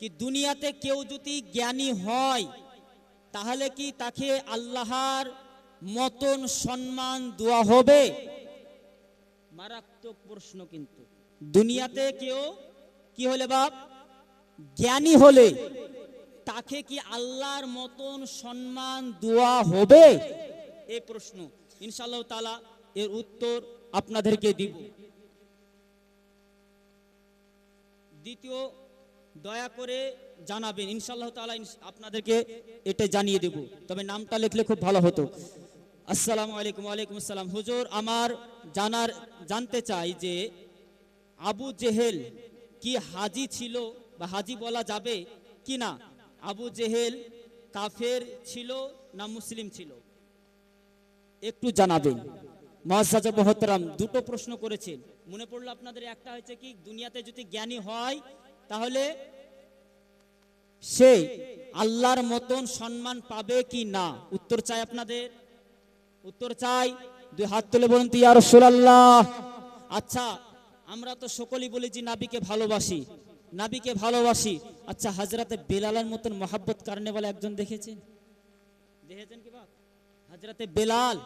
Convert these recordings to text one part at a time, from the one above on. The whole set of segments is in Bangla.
কি দুনিয়াতে কেউ যদি জ্ঞানী হয়, তাহলে কি তাকে আল্লাহর মতন সম্মান দেওয়া হবে? মারাত্মক প্রশ্ন কিন্তু। দুনিয়াতে কেউ কি হলে বাপ? জ্ঞানী হলে তাকে কি আল্লাহর মতন সম্মান দেওয়া হবে? এই প্রশ্ন। ইনশাআল্লাহ তালা এর উত্তর আপনাদেরকে দিব। দ্বিতীয় দয়া করে জানাবেন। ইনশাআল্লাহ তালা আপনাদেরকে এটা জানিয়ে দেব। তবে নামটা লিখলে খুব ভালো হতো। আসসালামু আলাইকুম, ওয়ালাইকুম আসসালাম। হুজুর, আমার জানার, জানতে চাই যে আবু জেহেল কি হাজি ছিল বা হাজি বলা যাবে কি না? আবু জেহেল কাফের ছিল না মুসলিম ছিল? একটু জানাবেন। মহাসাজা মহতরাম দুটো প্রশ্ন করেছেন। মনে পড়ল আপনাদের একটা হয়েছে কি, দুনিয়াতে যদি জ্ঞানী হয় তাহলে সে আল্লাহর মতন সম্মান পাবে কি না? উত্তর চাই আপনাদের। উত্তর চাই। দুই হাত তুলে বলুন তো, ইয়া রাসূলুল্লাহ। আচ্ছা আমরা তো সকলেই বলি যে নাবিকে ভালোবাসি। নাবিকে ভালোবাসি। আচ্ছা হাজরাতে বেলালের মতন মহাব্বত কারণে বলে একজন দেখেছেন? দেখেছেন কি বাপ? হাজরাতে বেলাল।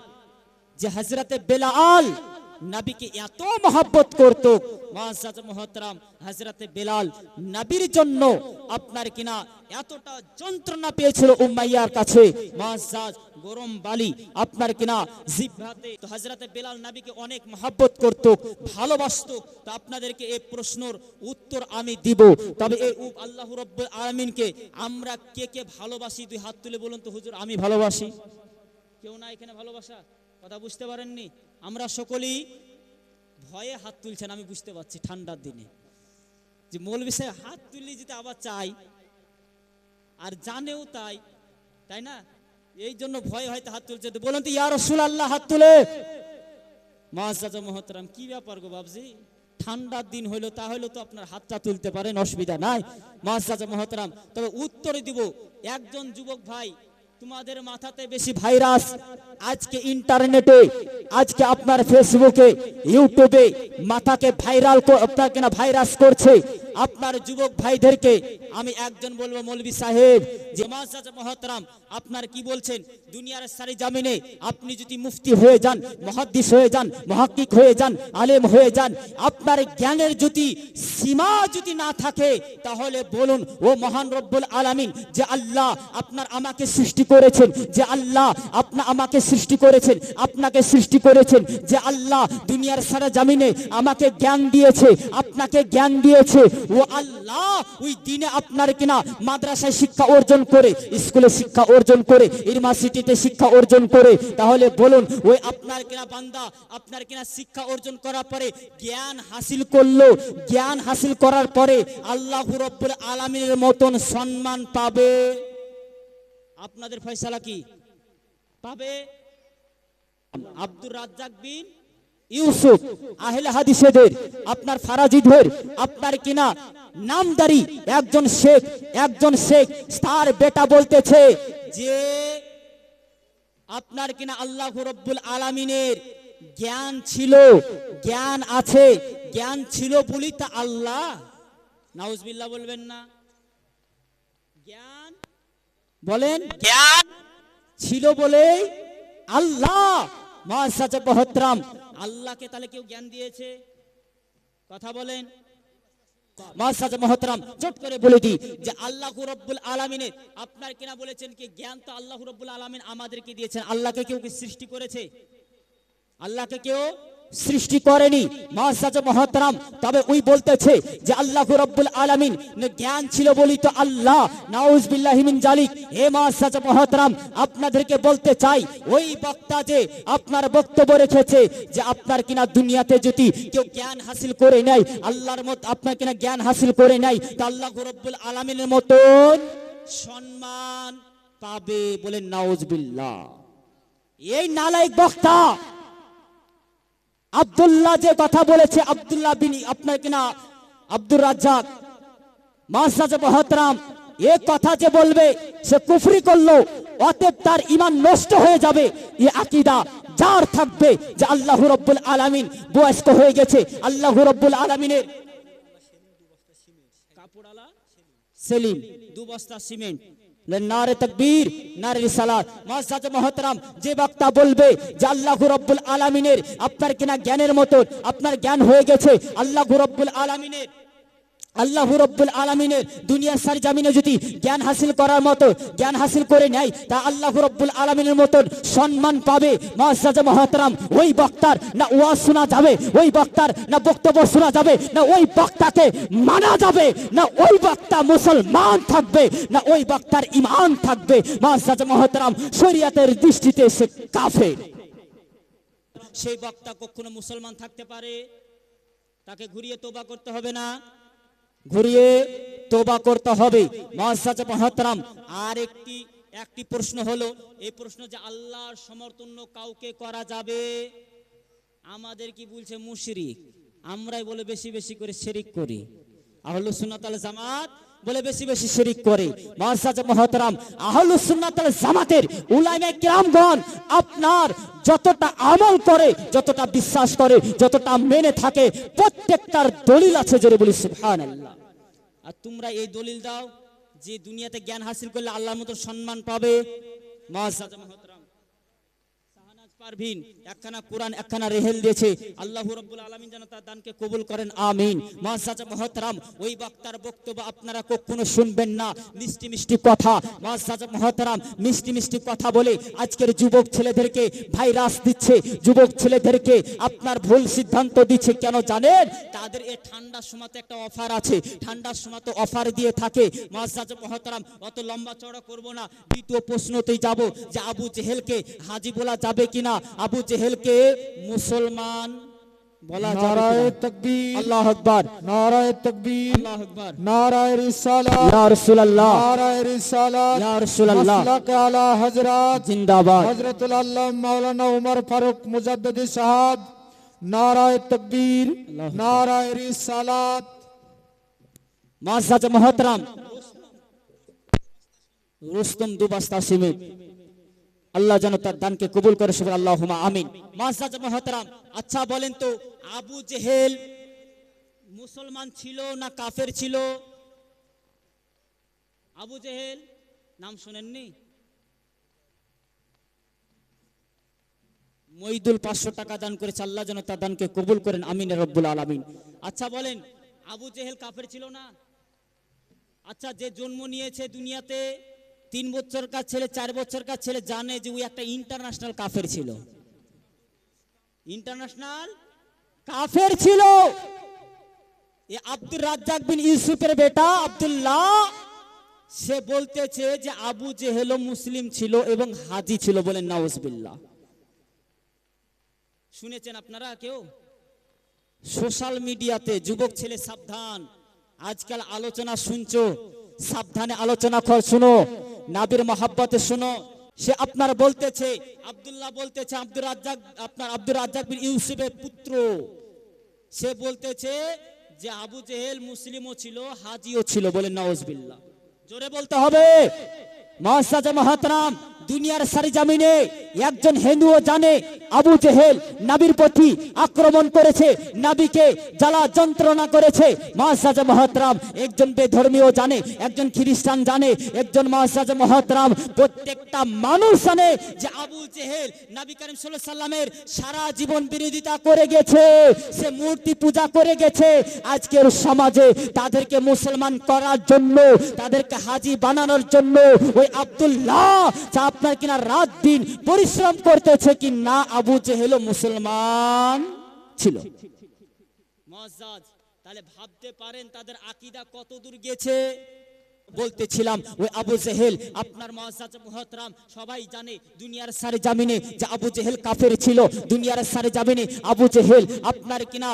যে হজরতে বেলাল নবীকে এত মহব্বত করত। মহাজাজ মহতরাম হজরতে বেলাল, নবীর জন্য আপনার কিনা এতটা যন্ত্রণা পেয়েছিল উম্মাইয়ার কাছে। মহাজাজ গরম বালি আপনার কিনা জিভাতে তো হজরতে বেলাল নবীকে অনেক মহব্বত করত, ভালোবাসত। তো আপনাদেরকে এই প্রশ্নর উত্তর আমি দিব। তবে এই আল্লাহ রব্বুল আলমিনকে আমরা কে কে ভালোবাসি? দুই হাত তুলে বলুন তো, হুজুর, আমি ভালোবাসি। কেউ না এখানে ভালোবাসা? কথা বুঝতে পারেননি? আমরা সকলেই ভয়ে হাত তুলছেন, আমি বুঝতে পারছি ঠান্ডার দিনে। যে মৌলবি সাহেব হাত তুললে যদি আবার চাই আর জানেও তাই তাই না? এই জন্য ভয় হয়তো হাত তুলছে। বলুন তো, ইয়া রসুল আল্লাহ হাত তুলে। মহাজাজ মহতরাম, কি ব্যাপার গো বাবজি ঠান্ডার দিন হইল, তাহলে তো আপনার হাতটা তুলতে পারেন, অসুবিধা নাই। মহাজাজ মহতরাম, তবে উত্তরে দিব, একজন যুবক ভাই তোমাদের মাথাতে বেশি ভাইরাস। আজকে ইন্টারনেটে, আজকে আপনার ফেসবুকে, ইউটিউবে মাথাকে ভাইরাল আপনাকে না ভাইরাস করছে। আপনার যুবক ভাইদেরকে আমি একজন বলব মৌলবি সাহেব, যে মহতরাম, আপনার কি বলছেন? দুনিয়ার সারি জামিনে আপনি যদি মুফতি হয়ে যান, মহাদ্দিস হয়ে যান, মহাক্কিক হয়ে যান, আলেম হয়ে যান, আপনার জ্ঞানের যদি সীমা যদি না থাকে, তাহলে বলুন, ও মহান রব্বুল আলামিন, যে আল্লাহ আপনার আমাকে সৃষ্টি করেছেন, যে আল্লাহ আপনা আমাকে সৃষ্টি করেছেন, আপনাকে সৃষ্টি করেছেন, যে আল্লাহ দুনিয়ার সারা জামিনে আমাকে জ্ঞান দিয়েছে, আপনাকে জ্ঞান দিয়েছে ও আল্লাহ, ওই দিনে আপনার কিনা মাদ্রাসায় শিক্ষা অর্জন করে, স্কুলে শিক্ষা অর্জন করে ইউনিভার্সিটিতে শিক্ষা অর্জন করে, তাহলে বলুন, ওই আপনার কিনা বান্দা, আপনার কিনা শিক্ষা অর্জন করার পরে জ্ঞান হাসিল করল, জ্ঞান হাসিল করার পরে আল্লাহ রব্বুল আলমিনের মতন সম্মান পাবে। আপনাদের ফয়সালা কি? পাবে? আব্দুর রাজ্জাক বিন ইউসুফ আহলে হাদিসেদের আপনার ফারাজিদের আপনার কিনা নামদারি একজন শেখ একজন শেখ তার বেটা বলতেছে যে আপনার কিনা আল্লাহ রব্বুল আলামিনের জ্ঞান ছিল জ্ঞান আছে জ্ঞান ছিল বলি তা আল্লাহ। নাউজবিল্লাহ বলবেন না। জ্ঞান বলেন জ্ঞান ছিল বলে আল্লাহ। বহত্রাম। আল্লাহকে তাহলে কেউ জ্ঞান দিয়েছে? কথা বলেন। মহাসাজা মহতরাম চট করে বলে দিই যে আল্লাহ রব্বুল আলমিনের আপনার কিনা বলেছেন কি? জ্ঞান তো আল্লাহ রব্বুল আলমিন আমাদেরকে দিয়েছেন। আল্লাহকে কেউ কি সৃষ্টি করেছে? আল্লাহকে কেউ সৃষ্টি করেনি। মহাসাজ মহতরাম, তবে ওই বলতেছে যে আল্লাহ রব্বুল আলামিন জ্ঞান ছিল বলি তো আল্লাহ নাউজ বিল্লাহিমিন জালিক হে মহাসাজ মহতরাম, আপনাদেরকে বলতে চাই, ওই বক্তা যে আপনার বক্তব্য রেখেছে যে আপনার কিনা দুনিয়াতে যদি কেউ জ্ঞান হাসিল করে নেয়, আল্লাহর মত আপনার কিনা জ্ঞান হাসিল করে নেয়, তা আল্লাহ রব্বুল আলামিনের মতন সম্মান পাবে বলে নাউজ বিল্লাহ। এই নালাইক বক্তা আব্দুল্লাহ যে কথা বলেছে, আব্দুল্লাহ বিন আপনার কিনা আব্দুর রাজ্জাক মাসাজ মহতরাম, এ কথা যে বলবে, সে কুফরি করল, অতএব তার ইমান নষ্ট হয়ে যাবে। এ আকিদা যার থাকবে যে আল্লাহ রব্বুল আলামিন বয়স্ক হয়ে গেছে। আল্লাহ রব্বুল আলামিনের সেলিম। দু বস্তা সিমেন্ট। নারে তকবীর, নারে রিসালাত। মাসাজ মহতরাম, যে বক্তা বলবে যে আল্লাহ রব্বুল আলামিনের আপনার কিনা জ্ঞানের মতো আপনার জ্ঞান হয়ে গেছে, আল্লাহ রব্বুল আলামিনের। আল্লাহ রব্বুল আলমিনের দুনিয়ার সার জামিনে যদি জ্ঞান হাসিল করার মতো, জ্ঞান হাসিল করে নেয়, তা আল্লাহ রব্বুল আলমিনের মতন সম্মান পাবে। মহাসাজা মহাতরাম, ওই বক্তার না ওয়াজ শোনা যাবে, ওই বক্তার না বক্তব্য শোনা যাবে, না ওই বক্তাকে মানা যাবে, না ওই বক্তা মুসলমান থাকবে, না ওই বক্তার ইমান থাকবে। মহাসাজা মহাতরাম, শরিয়াতের দৃষ্টিতে সে কাফে সেই বক্তা কখনো মুসলমান থাকতে পারে? তাকে ঘুরিয়ে তোবা করতে হবে না? ঘুরিয়ে তোবা করতে হবে। মহাতরাম আর একটি একটি প্রশ্ন হলো, এই প্রশ্ন যে আল্লাহর সমর্থন কাউকে করা যাবে? আমাদের কি বলছে মুশরিক? আমরাই বলে বেশি বেশি করে শেরিক করি। আহলু সুন্নাতাল জামাত বলে বেশি বেশি শিরিক করে। মহাসাজ মহতরাম আহলু সুন্নাতাল জামাতের উলাইমে কিরামগণ আপনার যতটা আমল করে, যতটা বিশ্বাস করে, যতটা মেনে থাকে, প্রত্যেকটার দলিল আছে জোরে বলি সুবহানাল্লাহ। আর তোমরা এই দলিল দাও যে দুনিয়াতে জ্ঞান হাসিল করলে আল্লাহর মতো সম্মান পাবে। মহাসাজ মহতরাম। পারভিন, একখানা কোরআন, একখানা রেহেল দিয়েছে। আল্লাহ রব্বুল আলমিন যেন তার দানকে কবুল করেন, আমিন। মহাসাজ মহতরাম, ওই বক্তার বক্তব্য আপনারা কখনো শুনবেন না। মিষ্টি মিষ্টি কথা। মহাসাজ মহতরাম, মিষ্টি মিষ্টি কথা বলে আজকের যুবক ছেলেদেরকে ভাইরাস দিচ্ছে। যুবক ছেলেদেরকে আপনার ভুল সিদ্ধান্ত দিচ্ছে, কেন জানেন? তাদের এই ঠান্ডার সময় তো একটা অফার আছে। ঠান্ডার সময় তো অফার দিয়ে থাকে। মহাসাজ মহতরাম, অত লম্বা চড়া করব না। দ্বিতীয় প্রশ্নতেই যাব যে আবু জেহেলকে হাজি বলা যাবে কিনা? আবু জেহেলকে মুসলমান বলা নারায়? তকবীর। আল্লাহ আকবার। নারায় তকবীর। আল্লাহ আকবার। নারায় রিসালাত। ইয়া রাসূলুল্লাহ। নারায় রিসালাত। ইয়া রাসূলুল্লাহ। মাসলাক আলা হযরত। জিন্দাবাদ। হযরতুল আল্লাহ মাওলানা উমর ফারুক মুজাদ্দিদি সাহাব নারায় তকবীর। নারায় রিসালাত। মাসাজ মহতরাম। রুস্তম দুবাস্তা সিমেন্ট আল্লাহ যেন তার দানকে কবুল করে সবাই আল্লাহ আমিন। মহতরাম আচ্ছা বলেন তো, আবু জেহেল মুসলমান ছিল না কাফের ছিল? আবু জেহেল, নাম শুনেননি? মইদুল পাঁচশো টাকা দান করেছে, আল্লাহ যেন তার দানকে কবুল করেন, আমিন রব্বুল আলামিন। আচ্ছা বলেন, আবু জেহেল কাফের ছিল না? আচ্ছা যে জন্ম নিয়েছে দুনিয়াতে তিন বছরকার ছেলে, চার বছরকার ছেলে জানে যে ওই একটা ইন্টারন্যাশনাল কাফের ছিল। ইন্টারন্যাশনাল কাফের ছিল। এ আব্দুর রাজ্জাক বিন ইউসুফের বেটা আব্দুল্লাহ, সে বলতেছে যে আবু জেহেল মুসলিম ছিল এবং হাজি ছিল বলেন নাউজবিল্লাহ শুনেছেন আপনারা কেউ? সোশ্যাল মিডিয়াতে যুবক ছেলে সাবধান, আজকাল আলোচনা শুনছো, সাবধানে আলোচনা কর, শুনো। নাবির মহাব্বতে শুনো, সে আপনার বলতেছে, আব্দুল্লাহ বলতেছে, আব্দুর রাজ্জাক, আপনার আব্দুর রাজ্জাক বিন ইউসুফের পুত্র। সে বলতেছে যে আবু জেহেল মুসলিমও ছিল, হাজিও ছিল বলে নওয়াজবিল্লাহ জোরে বলতে হবে। মহাসাজা মহাতরাম দুনিয়ার সারি জামিনে একজন হিন্দুও জানে আবু জেহেল নাবির প্রতি আক্রমণ করেছে, নাবিকে জ্বালা যন্ত্রণা করেছে। মহাসাজা মহাতরাম একজন বেধর্মীয় জানে, একজন খ্রিস্টান জানে, একজন মহাসাজা মহাতরাম প্রত্যেকটা মানুষ জানে যে আবু জেহেল নবী করিম সাল্লাল্লাহু সাল্লামের সারা জীবন বিরোধিতা করে গেছে, সে মূর্তি পূজা করে গেছে। আজকের সমাজে তাদেরকে মুসলমান করার জন্য, তাদেরকে হাজি বানানোর জন্য ওই আব্দুল্লাহ যা আপনার কিনা রাত দিন পরিশ্রম করতেছে কি না আবু জেহেল মুসলমান ছিল। তাহলে ভাবতে পারেন তাদের আকিদা কত দূর গেছে বলতেছিলাম ওই আবু জেহেল আপনার মুহতরাম সবাই জানে দুনিয়ার সারে জামিনে যে আবু জেহেল কাফের ছিল দুনিয়ার সারে জামিনে আবু জেহেল আপনার কিনা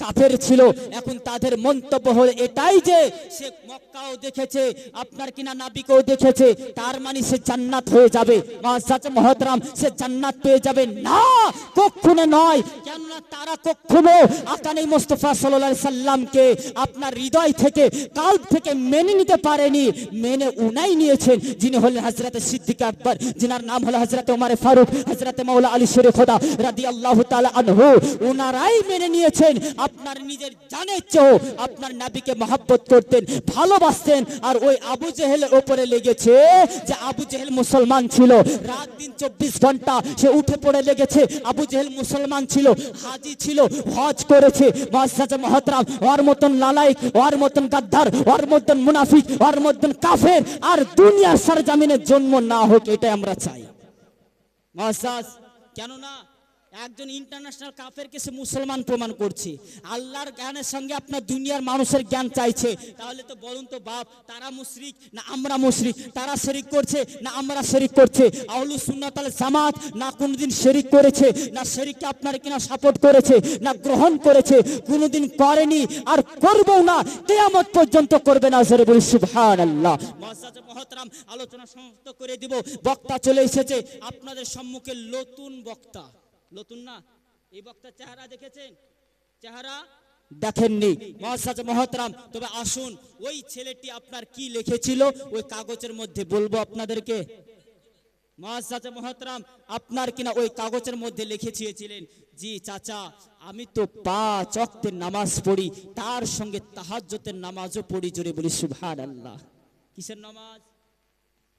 কাফের ছিল, এখন তাদের মন্তব্য হলো এটাই যে সে মক্কাও দেখেছে, আপনার কিনা নাবিকেও দেখেছে, তার মানে সে জান্নাত হয়ে যাবে। মহতরাম, সে জান্নাত পেয়ে যাবে। না কখনো নয়, কেননা তারা কখনো আকানি মোস্তফা সাল্লাল্লাহু সাল্লামকে আপনার হৃদয় থেকে কাল থেকে মেনে নিতে পারেনি, মেনে উনাই নিয়েছেন, যিনি হলেন হজরত সিদ্দিক আকবর, যিনার নাম হলো হজরত ওমর ফারুক হজরত মাওলা আলী শের খোদা রাদি আল্লাহ তালা আনহু। উনারাই মেনে নিয়েছেন আপনার নিজের জানের চেয়েও আপনার নাবিকে মহাব্বত করতেন, ভালোবাসতেন। আর ওই আবু জেহেলের ওপরে লেগেছে যে আবু জেহেল মুসলমান ছিল। রাত দিন চব্বিশ ঘণ্টা সে উঠে পড়ে লেগেছে। আবু জেহেল মুসলমান ছিল, হাজি ছিল, হজ করেছে। মহাসাজা মহতরাম, ওর মতন লালাইক ওর মতন গাদ্দার, ওর মতন মুনাফিক, ওর মতন কাফের। আর দুনিয়ার সরজামিনের জন্ম না হোক, এটাই আমরা চাই। মহাসাজ কেননা একজন ইন্টারন্যাশনাল কাফেরকে সে মুসলমান প্রমাণ করছে। আল্লাহর জ্ঞানের সঙ্গে আপনার দুনিয়ার মানুষের জ্ঞান চাইছে। তাহলে তো বলুন তো বাপ, তারা মুশরিক না আমরা মুশরিক? তারা শরিক করছে না আমরা শরিক করছে? আহলু সুন্নাতাল জামাত না কোনোদিন শরিক করেছে? না শরিককে আপনার কিনা সাপোর্ট করেছে? না গ্রহণ করেছে? কোনোদিন করেনি আর করবেও না। কেয়ামত পর্যন্ত করবে না জোরে বলি সুবহানাল্লাহ। মহাসাজ মহতরাম, আলোচনা সমাপ্ত করে দিব। বক্তা চলে এসেছে। আপনাদের সম্মুখে নতুন বক্তা। নতুন না? এই বক্তার চেহারা দেখেছেন? চেহারা দেখেননি। মহাসাজ মহতরাম তবে আসুন ওই ছেলেটি আপনার কি লিখেছিল? ওই কাগজের মধ্যে বলব আপনাদেরকে। মহাসাজা মহতরাম আপনার কিনা ওই কাগজের মধ্যে লিখেছিলেন জি চাচা আমি তো পাঁচ অক্তের নামাজ পড়ি তার সঙ্গে তাহাজ্জতের নামাজও পড়ি জোরে বলি সুভান আল্লাহ কিসের নামাজ?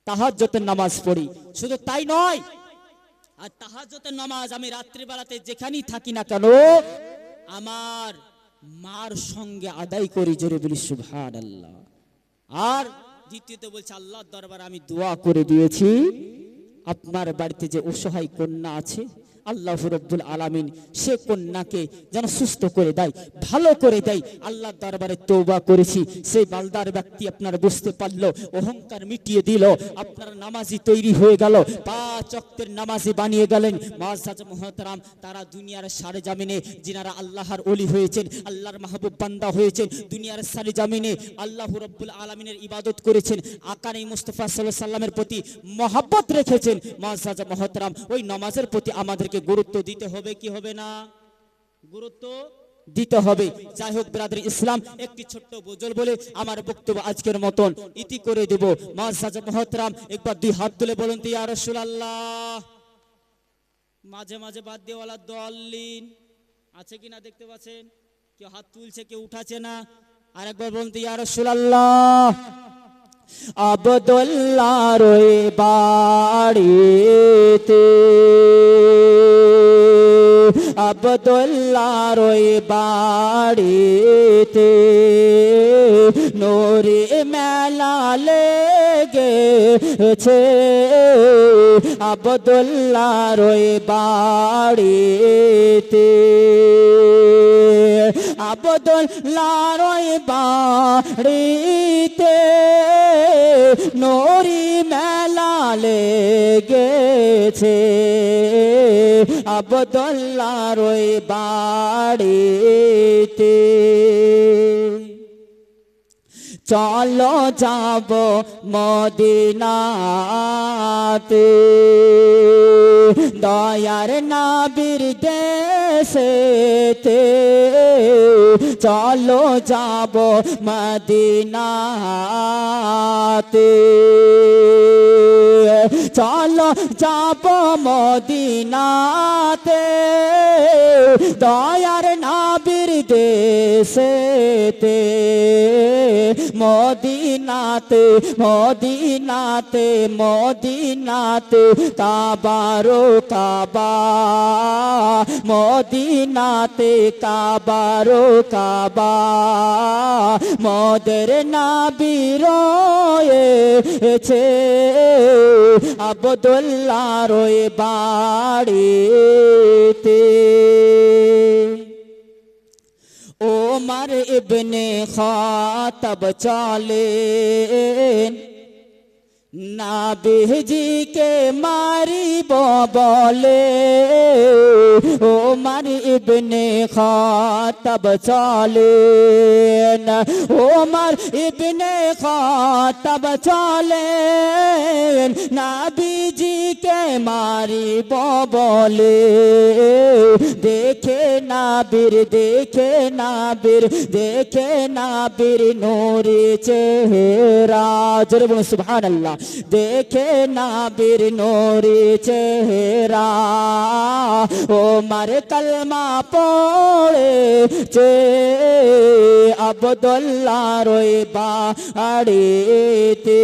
তাহাজ্জতের নামাজ পড়ি। শুধু তাই নয় আর তাহাজতের নামাজ আমি রাত্রিবেলাতে যেখানেই থাকি না কেন, আমার মার সঙ্গে আদায় করি জোরে বলি সুভান আল্লাহ আর দ্বিতীয়ত বলছে, আল্লাহর দরবার আমি দোয়া করে দিয়েছি, আপনার বাড়িতে যে অসহায় কন্যা আছে আল্লাহ রব্বুল আলামিন সে কন্যাকে যেন সুস্থ করে দেয়, ভালো করে দেয়। আল্লাহর দরবারে তৌবা করেছি। সেই বালদার ব্যক্তি আপনার বুঝতে পারল, অহংকার মিটিয়ে দিল, আপনার নামাজি তৈরি হয়ে গেল, পাঁচ অক্তের নামাজি বানিয়ে গেলেন। মাজাজ মহতরাম, তারা দুনিয়ার সারে জামিনে, যিনারা আল্লাহর অলি হয়েছেন, আল্লাহর মাহবুব বান্দা হয়েছেন, দুনিয়ার সারে জামিনে আল্লাহ রব্বুল আলমিনের ইবাদত করেছেন, আকানি মুস্তফা সাল্লাহ সাল্লামের প্রতি মহাব্বত রেখেছেন। মাজাজ মহতরাম, ওই নামাজের প্রতি আমাদেরকে গুরুত্ব দিতে হবে, কি হবে না? গুরুত্ব দিতে হবে। যাই হোক, ব্রাদার ইসলাম, একটি ছোট্ট বোঝল বলে আমার বক্তব্য আজকের মতন ইতি করে দেব। মাজাজ মহতরাম, একবার দুই হাত তুলে বলুন তো, ইয়া রাসূলুল্লাহ। মাঝে মাঝে বাদ দেওয়ালা দলিন আছে কিনা দেখতে পাচ্ছেন? কেউ হাত তুলছে, কেউ উঠাছে না। আরেকবার বলুন তো, ইয়া রাসূলুল্লাহ। আবদুল্লাহ রয়ে বাড়িতে। আবদুল্লাহ রয়ে বাড়িতে নোরে মেলা লেগেছে। রয়ে বাড়িতে আবদুল্লাহ রয়ে বাড়িতে নরি মেলা লেগেছে। আবদুল্লাহ রয়ে বাড়িতে চলো যাব মদিনাতে। দয়ার নাবির দেশেতে চলো যাব মদিনাতে চলো যাব মদিনাতে দয়ার নাবির দেশেতে মদিনাতে মদিনাতে মদিনাতে কাবারো কাবা, মদিনাতে কাবারো কাবা। মদের নাবির রয়েছে আবদুল্লাহ রয়ে বাড়িতে। ওমর ইবনে খাতাব চলেন নাবিজিকে মারিব বলে। ও ওমর ইবনে খাতাব চলেন ওমর ইবনে খাতাব চলেন নাবিজিকে মারিব বলে। দেখে নাবির দেখে নাবির দেখে নাবির নোরে চেহারা। জোরে বলুন, সুবহানাল্লাহ। দেখে না বীর নোরি চেহারা। মার কলমা পড়েছে আবদুল্লাহ রই বাড়িতে।